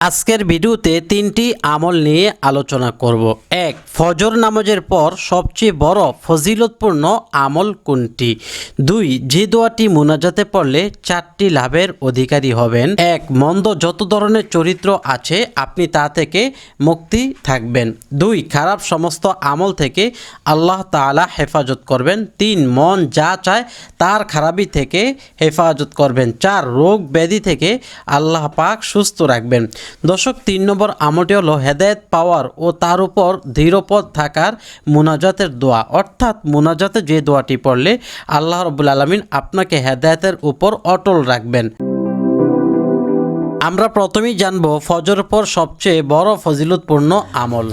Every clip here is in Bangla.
আজকের ভিডিওতে তিনটি আমল নিয়ে আলোচনা করব। এক, ফজর নামাজের পর সবচেয়ে বড় ফজিলতপূর্ণ আমল কোনটি? দুই, যে দোয়াটি মোনাজাতে পড়লে চারটি লাভের অধিকারী হবেন। এক, মন্দ যত ধরনের চরিত্র আছে আপনি তা থেকে মুক্তি থাকবেন। দুই, খারাপ সমস্ত আমল থেকে আল্লাহ তাআলা হেফাজত করবেন। তিন, মন যা চায় তার খারাপি থেকে হেফাজত করবেন। চার, রোগ ব্যাধি থেকে আল্লাহ পাক সুস্থ রাখবেন। দর্শক তিন নম্বর আমটি হলো হেদায়ত পাওয়ার ও তার উপর ধীরপদ থাকার মোনাজাতের দোয়া। অর্থাৎ মুনাজাতে যে দোয়াটি পড়লে আল্লাহ রবুল আলমিন আপনাকে হেদায়তের উপর অটল রাখবেন। আমরা প্রথমেই জানব ফজর পর সবচেয়ে বড় ফজিলতপূর্ণ আমল।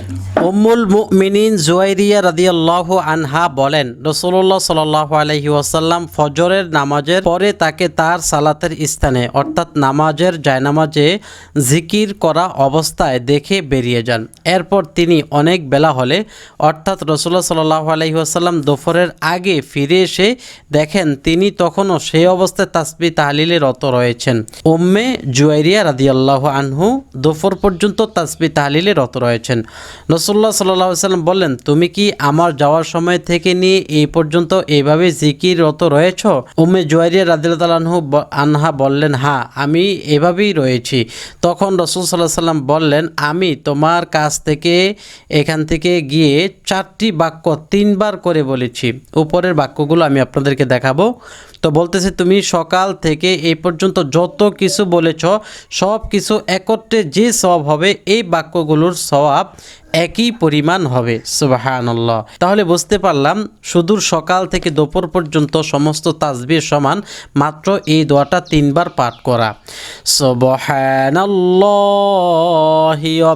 উম্মুল মুমিনিন জুয়াইরিয়া রাদিয়াল্লাহু আনহা বলেন রসুল্লাহ সাল্লাহ আলহি ওয়াসাল্লাম ফজরের নামাজের পরে তাকে তার সালাতের স্থানে, অর্থাৎ নামাজের জায়নামাজে জিকির করা অবস্থায় দেখে বেরিয়ে যান। এরপর তিনি অনেক বেলা হলে, অর্থাৎ রসুল্লাহ সাল্লাহ আলহি ওয়াসাল্লাম দুপুরের আগে ফিরে এসে দেখেন তিনি তখনও সেই অবস্থায় তাসবি তাহলিলে রত রয়েছেন। উম্মে জুয়াইরিয়া রাদিয়াল্লাহ আনহু দুপুর পর্যন্ত তাসবি তাহলিলে রত রয়েছেন। রসুল্লাহ সাল্লাহ সাল্লাম বললেন, তুমি কি আমার যাওয়ার সময় থেকে নিয়ে এই পর্যন্ত এইভাবে জিকির রত রয়েছ? উমে জুয়াইরিয়া রাদিয়াল্লাহু আনহু আনহা বললেন হ্যাঁ আমি এভাবেই রয়েছি। তখন রসুল সাল্লাহ সাল্লাম বললেন, আমি তোমার কাছ থেকে এখান থেকে গিয়ে চারটি বাক্য তিনবার করে বলেছি। উপরের বাক্যগুলো আমি আপনাদেরকে দেখাবো। তো বলতেছে, তুমি সকাল থেকে এই পর্যন্ত যত কিছু বলেছ সব কিছু একত্রে যে সব হবে, এই বাক্যগুলোর সওয়াব একই পরিমাণ হবে। সুবাহানল্লাহ। তাহলে বুঝতে পারলাম, সুদূর সকাল থেকে দুপুর পর্যন্ত সমস্ত তাজবির সমান, মাত্র এই দোয়াটা তিনবার পাঠ করা। সুবহানাল্লাহি ওয়া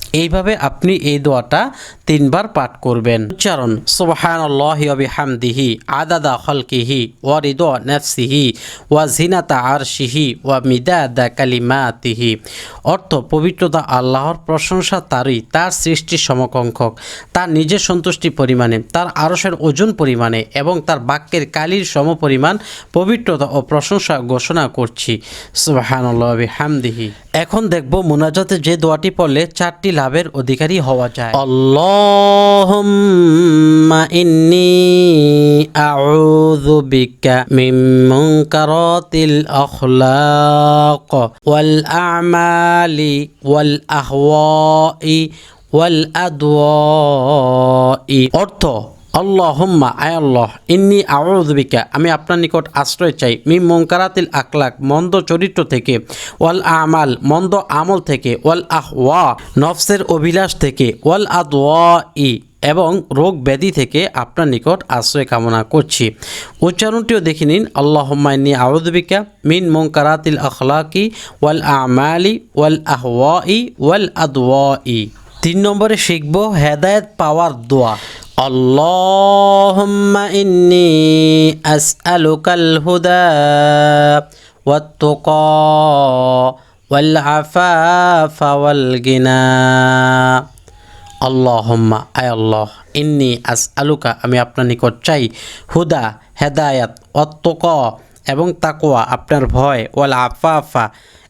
এইভাবে আপনি এই দোয়াটা তিনবার পাঠ করবেন। উচ্চারণ বিহামদিহি আদাদা খালকিহি ওয়া রিদা নাফসিহি ওয়া জিনাতা আরশিহি ওয়া মিদাদা কালিমাতিহি। অর্থ, পবিত্রতা আল্লাহর প্রশংসা তারই, তার সৃষ্টির সমকংখ্যক তার নিজের সন্তুষ্টি পরিমাণে, তার আরশের ওজন পরিমাণে এবং তার বাক্যের কালির সমপরিমাণ পবিত্রতা ও প্রশংসা ঘোষণা করছি। সুবহানাল্লাহ ওয়া বিহামদিহি। এখন দেখব মুনাজাতে যে দোয়াটি পড়লে চারটি লাভের অধিকারী হওয়া যায়। আল্লাহুম্মা ইন্নি আউযু বিকা মিন মুনকারাতিল আখলাক ওয়াল আমালি ওয়াল আহওয়াই ওয়াল আদওয়াই। অর্থ আল্লাহুম্মা, আয় আল্লাহ, ইন্নি আউযবিকা আমি আপনার নিকট আশ্রয় চাই। মি মঙ্কারাতিল আকলাক মন্দ চরিত্র থেকে, ওয়াল আমাল, মন্দ আমল থেকে, ওয়াল আহ ওয়া নফসের অভিলাষ থেকে, ওয়াল আদওয়া ই এবং রোগ ব্যাধি থেকে আপনার নিকট আশ্রয় কামনা করছি। উচ্চারণটিও দেখে নিন। আল্লাহুম্মা ইন্নি আউযবিকা মিন মঙ্কারাতিল আখলাকি, ওয়াল আমালি, ওয়াল আহওয়াই, ওয়াল আদওয়াই। তিন নম্বরে শিখব হেদায়েত পাওয়ার দোয়া। اللهم إني أسألك الهدى والتقى والعفاف والغنى আল্লাহম্মা আয় আল্লাহ ইন্নি আস আলুকা আমি আপনার নিকট চাই হুদা হেদায়াত অত্তক এবং তাকোয়া আপনার ভয় ওয়াল আফা আফা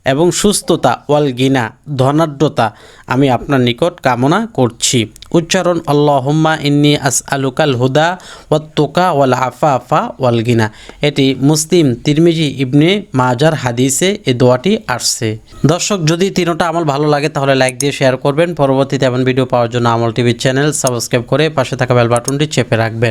এবং সুস্থতা, ওয়াল গিনা, ধনাঢ্যতা আমি আপনার নিকট কামনা করছি। উচ্চারণ, আল্লাহম্মা ইন্নি আস আলুকাল হুদা ওয়াত্তোকা ওয়াল আফা আফা ওয়াল গিনা। এটি মুসলিম তিরমিজি ইবনে মাজার হাদিসে এ দোয়াটি আসছে। দর্শক, যদি তিনোটা আমল ভালো লাগে, তাহলে লাইক দিয়ে শেয়ার করবেন। পরবর্তীতে এমন ভিডিও পাওয়ার জন্য আমল টিভির চ্যানেল সাবস্ক্রাইব করে পাশে থাকা বেল বাটনটি চেপে রাখবেন।